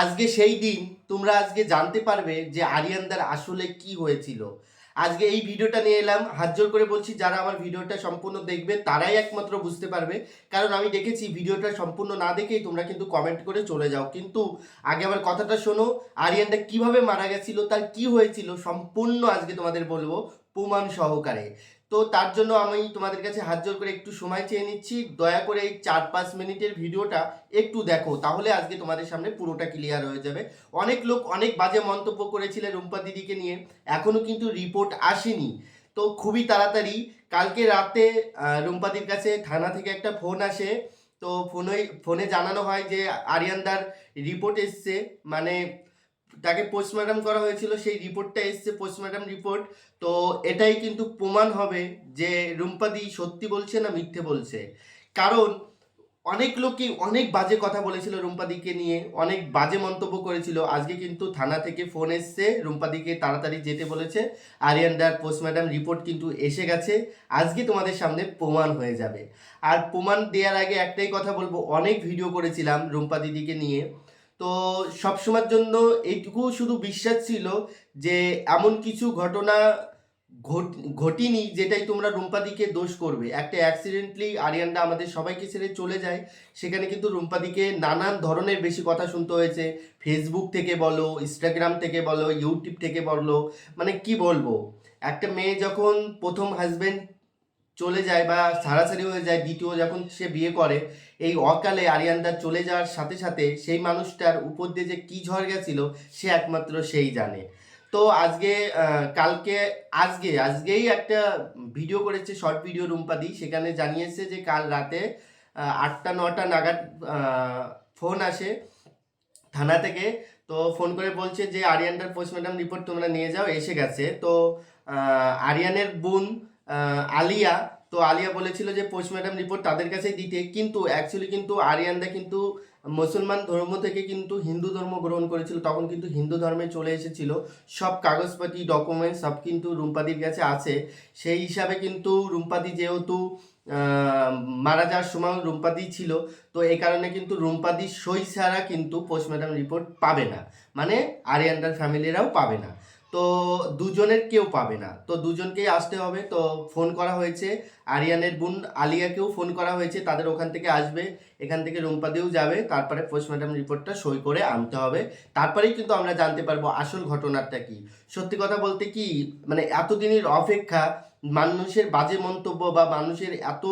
আজকে সেই দিন তোমরা আজকে জানতে পারবে যে আরিয়ানদার আসলে কি হয়েছিল। আজকে এই ভিডিওটা নিয়ে এলাম। হাত জোর করে বলছি, যারা আমার ভিডিওটা সম্পূর্ণ দেখবে, তারাই একমাত্র বুঝতে পারবে। কারণ আমি দেখেছি ভিডিওটা সম্পূর্ণ না দেখেই তোমরা কিন্তু কমেন্ট করে চলে যাও। কিন্তু আগে আমার কথাটা শোনো আরিয়ানটা কীভাবে মারা গেছিল, তার কি হয়েছিল, সম্পূর্ণ আজকে তোমাদের বলব। প্রমাণ সহকারে। তো তার জন্য আমি তোমাদের কাছে হাত জোর করে একটু সময় চেয়ে নিচ্ছি। দয়া করে এই চার পাঁচ মিনিটের ভিডিওটা একটু দেখো, তাহলে আজকে তোমাদের সামনে পুরোটা ক্লিয়ার হয়ে যাবে। অনেক লোক অনেক বাজে মন্তব্য করেছিল রুম্পা দিদিকে নিয়ে এখনও কিন্তু রিপোর্ট আসেনি। তো খুবই তাড়াতাড়ি, কালকে রাতে রুম্পাদির কাছে থানা থেকে একটা ফোন আসে। তো ফোনে ফোনে জানানো হয় যে আরিয়ানদার রিপোর্ট এসছে মানে তাকে পোস্টমর্টম করা হয়েছিল, সেই রিপোর্টটা এসছে পোস্টমর্টম রিপোর্ট তো এটাই কিন্তু প্রমাণ হবে যে রুম্পাদি সত্যি বলছে না মিথ্যে বলছে। কারণ অনেক লোকই অনেক বাজে কথা বলেছিল রুম্পাদিকে নিয়ে, অনেক বাজে মন্তব্য করেছিল। আজকে কিন্তু থানা থেকে ফোন এসছে, রুম্পাদিকে তাড়াতাড়ি যেতে বলেছে। আরিয়ানদার পোস্টমর্টম রিপোর্ট কিন্তু এসে গেছে। আজকে তোমাদের সামনে প্রমাণ হয়ে যাবে। আর প্রমাণ দেওয়ার আগে একটাই কথা বলব, অনেক ভিডিও করেছিলাম রুম্পা দিদিকে নিয়ে। তো সবসময়ের জন্য এইটুকু শুধু বিশ্বাস ছিল যে এমন কিছু ঘটনা ঘট- ঘটিনি যেটাই তোমরা রুম্পাদিকে দোষ করবে। একটা অ্যাক্সিডেন্টলি আরিয়ানটা আমাদের সবাইকে ছেড়ে চলে যায়, সেখানে কিন্তু রুম্পাদিকে নানান ধরনের বেশি কথা শুনতে হয়েছে। ফেসবুক থেকে বলো ইনস্টাগ্রাম থেকে বলো ইউটিউব থেকে বলো মানে কি বলব? একটা মেয়ে যখন প্রথম হাজবেন্ড চলে যায় বা সারাসারি হয়ে যায়, দ্বিতীয় যখন সে বিয়ে করে, এই অকালে আরিয়ানদার চলে যাওয়ার সাথে সাথে সেই মানুষটার উপর দিয়ে যে কী ঝড় গেছিল, সে একমাত্র সেই জানে। তো আজকে কালকে, আজকে, আজকেই একটা ভিডিও করেছে, শর্ট ভিডিও রুম্পাদি, সেখানে জানিয়েছে যে কাল রাতে আটটা, নটা নাগাদ ফোন আসে থানা থেকে। তো ফোন করে বলছে যে, আরিয়ানটার পোস্টমর্টম রিপোর্ট তোমরা নিয়ে যাও, এসে গেছে। তো আরিয়ানের বোন আলিয়া, তো আলিয়া বলেছিল যে পোস্টমর্টম রিপোর্ট তাদের কাছেই দিতে। কিন্তু অ্যাকচুয়ালি কিন্তু আরিয়ানদা কিন্তু মুসলমান ধর্ম থেকে কিন্তু হিন্দু ধর্ম গ্রহণ করেছিল। তখন কিন্তু হিন্দু ধর্মে চলে এসেছিল। সব কাগজপাতি ডকুমেন্ট সব কিন্তু রুম্পাদির কাছে আছে। সেই হিসাবে কিন্তু রুম্পাদি যেহেতু মারা যাওয়ার সময় রুম্পাদি ছিল, তো এই কারণে কিন্তু রুম্পাদি সই ছাড়া কিন্তু পোস্টমর্টম রিপোর্ট পাবে না। মানে আরিয়ানদার ফ্যামিলিরাও পাবে না। তো দুজনের কেউ পাবে না। তো দুজনকেই আসতে হবে। তো ফোন করা হয়েছে। আরিয়ানের বোন আলিয়াকেও ফোন করা হয়েছে। তাদের ওখান থেকে আসবে। এখান থেকে রুম্পাদিও যাবে। তারপরে পোস্টমর্টম রিপোর্টটা সই করে আনতে হবে। তারপরেই কিন্তু আমরা জানতে পারব আসল ঘটনাটা কি। সত্যি কথা বলতে কি মানে এতদিনের অপেক্ষা মানুষের বাজে মন্তব্য বা মানুষের এত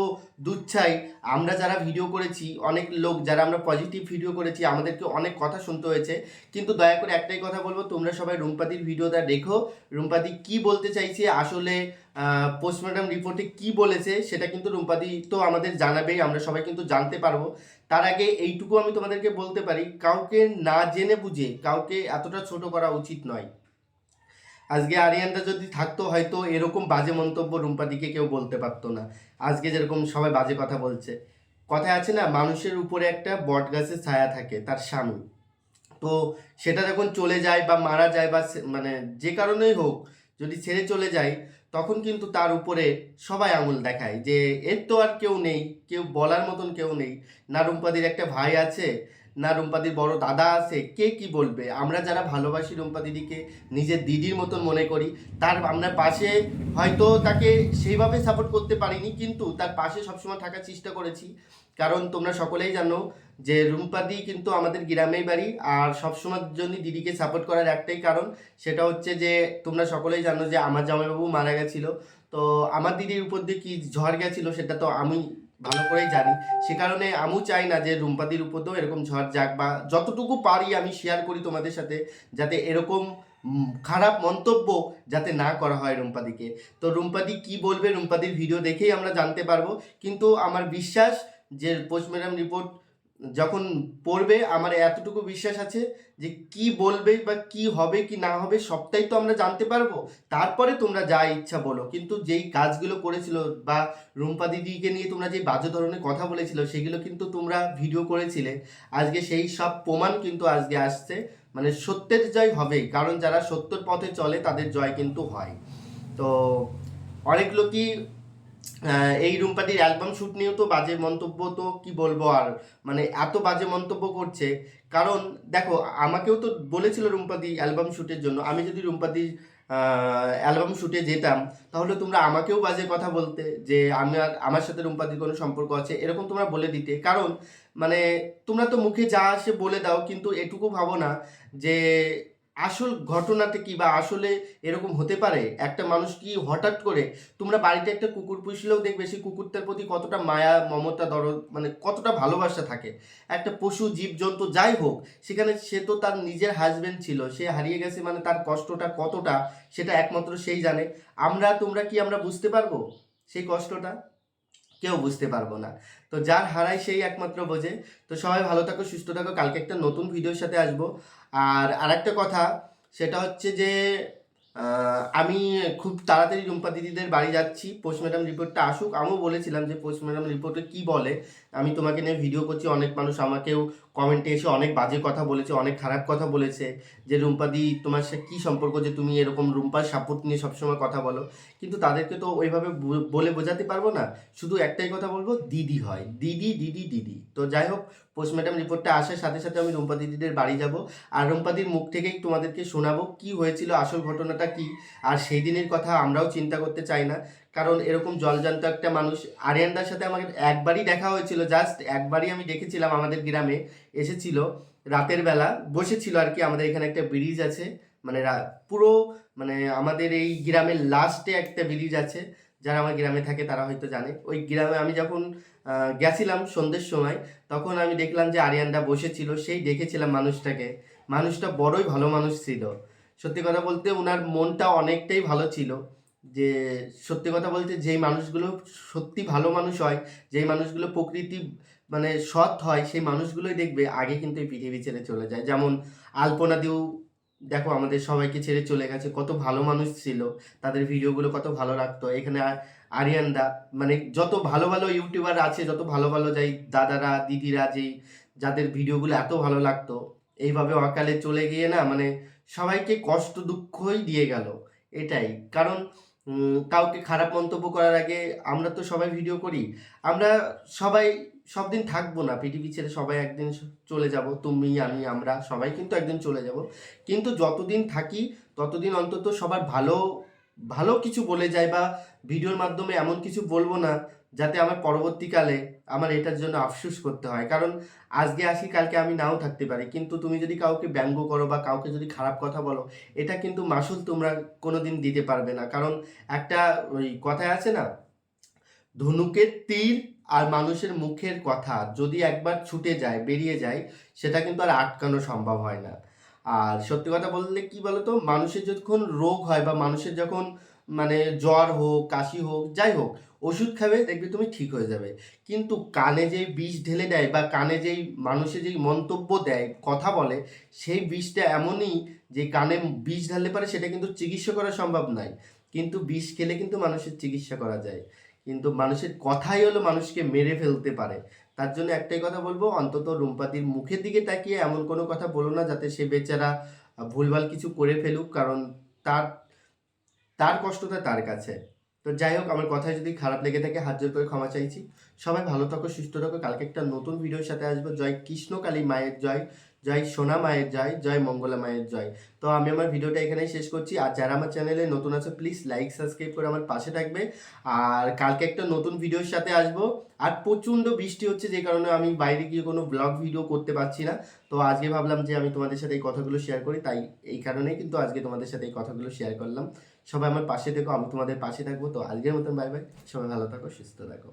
দুচ্ছাই আমরা যারা ভিডিও করেছি, অনেক লোক যারা আমরা পজিটিভ ভিডিও করেছি, আমাদেরকে অনেক কথা শুনতে হয়েছে। কিন্তু দয়া করে একটাই কথা বলব, তোমরা সবাই রুম্পাদির ভিডিওটা দেখো। রুম্পাদি কি বলতে চাইছে, আসলে পোস্টমর্টম রিপোর্টে কি বলেছে, সেটা কিন্তু রুম্পাদি তো আমাদের জানাবেই, আমরা সবাই কিন্তু জানতে পারব। তার আগে এইটুকু আমি তোমাদেরকে বলতে পারি, কাউকে না জেনে বুঝে, কাউকে এতটা ছোট করা উচিত নয়। আজকে আরিয়ানটা যদি থাকতো হয়তো এরকম বাজে মন্তব্য রুম্পাদিকে কেউ বলতে পারতো না। আজকে যেরকম সবাই বাজে কথা বলছে। কথায় আছে না, মানুষের উপরে একটা বট গাছের ছায়া থাকে, তার স্বামী তো সেটা যখন চলে যায় বা মারা যায় বা মানে যে কারণেই হোক, যদি ছেড়ে চলে যায়, তখন কিন্তু তার উপরে সবাই আঙুল দেখায় যে এর তো আর কেউ নেই, কেউ বলার মতন কেউ নেই। না রুম্পাদির একটা ভাই আছে না রুম্পাদির বড় দাদা আছে, কে কি বলবে? আমরা যারা ভালোবাসি রুম্পা দিদিকে নিজের দিদির মতন মনে করি, তার আমরা পাশে হয়তো তাকে সেইভাবে সাপোর্ট করতে পারিনি, কিন্তু তার পাশে সবসময় থাকার চেষ্টা করেছি। কারণ তোমরা সকলেই জানো যে রুম্পাদি কিন্তু আমাদের গ্রামেই বাড়ি, আর সবসময়ের জন্য দিদিকে সাপোর্ট করার একটাই কারণ, সেটা হচ্ছে যে তোমরা সকলেই জানো যে আমার জামাইবাবু মারা গেছিল। তো আমার দিদির উপর দিয়ে কী ঝড় গেছিল, সেটা তো আমি ভালো করেই জানি। সে কারণে আমিও চাই না যে রুম্পাদির উপর দিয়েও এরকম ঝড় যাক বা যতটুকু পারি আমি শেয়ার করি তোমাদের সাথে, যাতে এরকম খারাপ মন্তব্য যাতে না করা হয় রুম্পাদিকে। তো রুম্পাদি কি বলবে? রুম্পাদির ভিডিও দেখেই আমরা জানতে পারব। কিন্তু আমার বিশ্বাস যে পোস্টমর্টম রিপোর্ট যখন পড়বে, আমার এতটুকু বিশ্বাস আছে যে কি বলবে বা কি হবে কি না হবে সবটাই তো আমরা জানতে পারব। তারপরে তোমরা যা ইচ্ছা বলো। কিন্তু যেই কাজগুলো করেছিল বা রুম্পা দিদিকে নিয়ে তোমরা যে বাজে ধরনের কথা বলেছিল, সেগুলো কিন্তু তোমরা ভিডিও করেছিলে। আজকে সেই সব প্রমাণ কিন্তু আজকে আসছে। মানে সত্যের জয় হবেই, কারণ যারা সত্যর পথে চলে, তাদের জয় কিন্তু হয়। তো অনেক লোকই এই রুম্পাদির অ্যালবাম শ্যুট নিয়েও তো বাজে মন্তব্য তো কি বলব আর? মানে এত বাজে মন্তব্য করছে। কারণ দেখো, আমাকেও তো বলেছিল রুম্পাদি অ্যালবাম শ্যুটের জন্য, আমি যদি রুম্পাদির অ্যালবাম শ্যুটে যেতাম, তাহলে তোমরা আমাকেও বাজে কথা বলতে যে আমার আমার সাথে রুম্পাদির কোনো সম্পর্ক আছে, এরকম তোমরা বলে দিতে। কারণ মানে তোমরা তো মুখে যা আসে বলে দাও, কিন্তু এটুকু ভাবো না যে আসল ঘটনাতে কি বা আসলে এরকম হতে পারে? একটা মানুষ কি হঠাৎ করে, তোমরা বাড়িতে একটা কুকুর পুষলেও দেখবে সেই কুকুরটার প্রতি কতটা মায়া, মমতা, দরদ মানে কতটা ভালোবাসা থাকে। একটা পশু, জীবজন্তু যাই হোক, সেখানে সে তো তার নিজের হাজবেন্ড ছিল, সে হারিয়ে গেছে মানে তার কষ্টটা কতটা, সেটা একমাত্র সেই জানে। আমরা, তোমরা কি আমরা বুঝতে পারব সেই কষ্টটা? কেউ বুঝতে পারব না। তো যার হারায় সেই একমাত্র বোঝে। তো সবাই ভালো থাকো, সুস্থ থাকো। কালকে একটা নতুন ভিডিওর সাথে আসব। আর আরেকটা কথা, সেটা হচ্ছে যে আমি খুব তাড়াতাড়ি রুম্পা দিদিদের বাড়ি যাচ্ছি। পোস্ট ম্যাডাম রিপোর্টটা আসুক। আমিও বলেছিলাম যে পোস্ট ম্যাডাম রিপোর্টে কী বলে আমি তোমাকে নিয়ে ভিডিও করছি, অনেক মানুষ আমাকেও কমেন্টে এসে অনেক বাজে কথা বলেছে, অনেক খারাপ কথা বলেছে যে রুম্পাদি তোমার সাথে কী সম্পর্ক যে তুমি এরকম রুম্পার সাপোর্ট নিয়ে সবসময় কথা বলো? কিন্তু তাদেরকে তো ওইভাবে বলে বোঝাতে পারব না। শুধু একটাই কথা বলব, দিদি হয়। দিদি দিদি দিদি। তো যাই হোক পোস্টম্যাডাম রিপোর্টটা আসার সাথে সাথে আমি রুম্পা দিদিদের বাড়ি যাব। আর রুম্পাদির মুখ থেকেই তোমাদেরকে শোনাবো, কি হয়েছিল, আসল ঘটনাটা কি? আর সেই দিনের কথা আমরাও চিন্তা করতে চাই না। কারণ এরকম জলজান্ত একটা মানুষ, আরিয়ানদার সাথে আমাকে একবারই দেখা হয়েছিল জাস্ট একবারই আমি দেখেছিলাম আমাদের গ্রামে, এসেছিল, রাতের বেলা বসেছিল আর কি, আমাদের এখানে একটা ব্রিজ আছে মানে পুরো মানে আমাদের এই গ্রামের লাস্টে একটা ব্রিজ আছে, যারা আমার গ্রামে থাকে তারা হয়তো জানে। ওই গ্রামে আমি যখন গেছিলাম সন্ধ্যের সময়, তখন আমি দেখলাম যে আরিয়ানদা বসেছিল, সেই দেখেছিলাম মানুষটাকে। মানুষটা বড়ই ভালো মানুষ ছিল। সত্যি কথা বলতে ওনার মনটা অনেকটাই ভালো ছিল। যে সত্যি কথা বলতে যেই মানুষগুলো সত্যি ভালো মানুষ হয়, যেই মানুষগুলো প্রকৃতি মানে সৎ হয়, সেই মানুষগুলোই দেখবে আগে কিন্তু এই পৃথিবী ছেড়ে চলে যায়। যেমন আলপনা দিও দেখো আমাদের সবাইকে ছেড়ে চলে গেছে, কত ভালো মানুষ ছিল, তাদের ভিডিওগুলো কত ভালো লাগতো এখানে আর আরিয়ানদা মানে যত ভালো ভালো ইউটিউবার আছে, যত ভালো ভালো যাই দাদারা, দিদিরা যেই যাদের ভিডিওগুলো এত ভালো লাগতো, এইভাবে অকালে চলে গিয়ে না মানে সবাইকে কষ্ট দুঃখই দিয়ে গেল। এটাই। কারণ কাউকে খারাপ মন্তব্য করার আগে আমরা তো সবাই ভিডিও করি। আমরা সবাই সব দিন থাকব না, পৃথিবী ছেড়ে সবাই একদিন চলে যাব, তুমি, আমি, আমরা সবাই কিন্তু একদিন চলে যাব। কিন্তু যতদিন থাকি, ততদিন অন্তত সবার ভালো ভালো কিছু বলে যায় বা ভিডিওর মাধ্যমে এমন কিছু বলব না যাতে আমার পরবর্তীকালে আমার এটার জন্য আফসোস করতে হয়। কারণ আজকে আসি, কালকে আমি নাও থাকতে পারি। কিন্তু তুমি যদি কাউকে ব্যঙ্গ করো বা কাউকে যদি খারাপ কথা বলো, এটা কিন্তু মাসুল তোমরা কোনো দিন দিতে পারবে না। কারণ একটা ওই কথায় আছে না, ধনুকের তীর আর মানুষের মুখের কথা যদি একবার ছুটে যায়, বেরিয়ে যায়, সেটা কিন্তু আর আটকানো সম্ভব হয় না। আর সত্যি কথা বললে কি বলতো, মানুষের যখন রোগ হয় বা মানুষের যখন মানে জ্বর হোক, কাশি হোক, যাই হোক ওষুধ খাবে, দেখবে তুমি ঠিক হয়ে যাবে। কিন্তু কানে যেই বিষ ঢেলে দেয় বা কানে যেই মানুষে যেই মন্তব্য দেয়, কথা বলে, সেই বিষটা এমনই যে কানে বিষ ঢাললে পারে সেটা কিন্তু চিকিৎসা করা সম্ভব নয়। কিন্তু বিষ খেলে কিন্তু মানুষের চিকিৎসা করা যায়। কিন্তু মানুষের কথাই হলো মানুষকে মেরে ফেলতে পারে। তার জন্য একটাই কথা বলব, অন্তত রুম্পাদির মুখের দিকে তাকিয়ে এমন কোনো কথা বলো না যাতে সে বেচারা ভুলভাল কিছু করে ফেলুক, কারণ তার তার কষ্টটা তার কাছে। তো যাই হোক, আমার কথায় যদি খারাপ লেগে থাকে, হাত জোর করে ক্ষমা চাইছি। সবাই ভালো থাকো, সুস্থ থাকো। কালকে একটা নতুন ভিডিওর সাথে আসব। জয় কৃষ্ণকালী মায়ের জয় জয় সোনা মায়ের জয় জয় মঙ্গলা মায়ের জয়। তো আমি আমার ভিডিওটা এখানেই শেষ করছি। আর যারা আমার চ্যানেলে নতুন আছে প্লিজ লাইক সাবস্ক্রাইব করে আমার পাশে থাকবে। আর কালকে একটা নতুন ভিডিওর সাথে আসব। আর প্রচণ্ড বৃষ্টি হচ্ছে, যে কারণে আমি বাইরে গিয়ে কোনো ব্লগ ভিডিও করতে পারছি না। তো আজকে ভাবলাম যে আমি তোমাদের সাথে এই কথাগুলো শেয়ার করি। তাই এই কারণেই কিন্তু আজকে তোমাদের সাথে এই কথাগুলো শেয়ার করলাম। সবাই আমার পাশে থেকো, আমি তোমাদের পাশে থাকব। তো আজকের মতন বাই বাই সবাই ভালো থাকো, সুস্থ থাকো।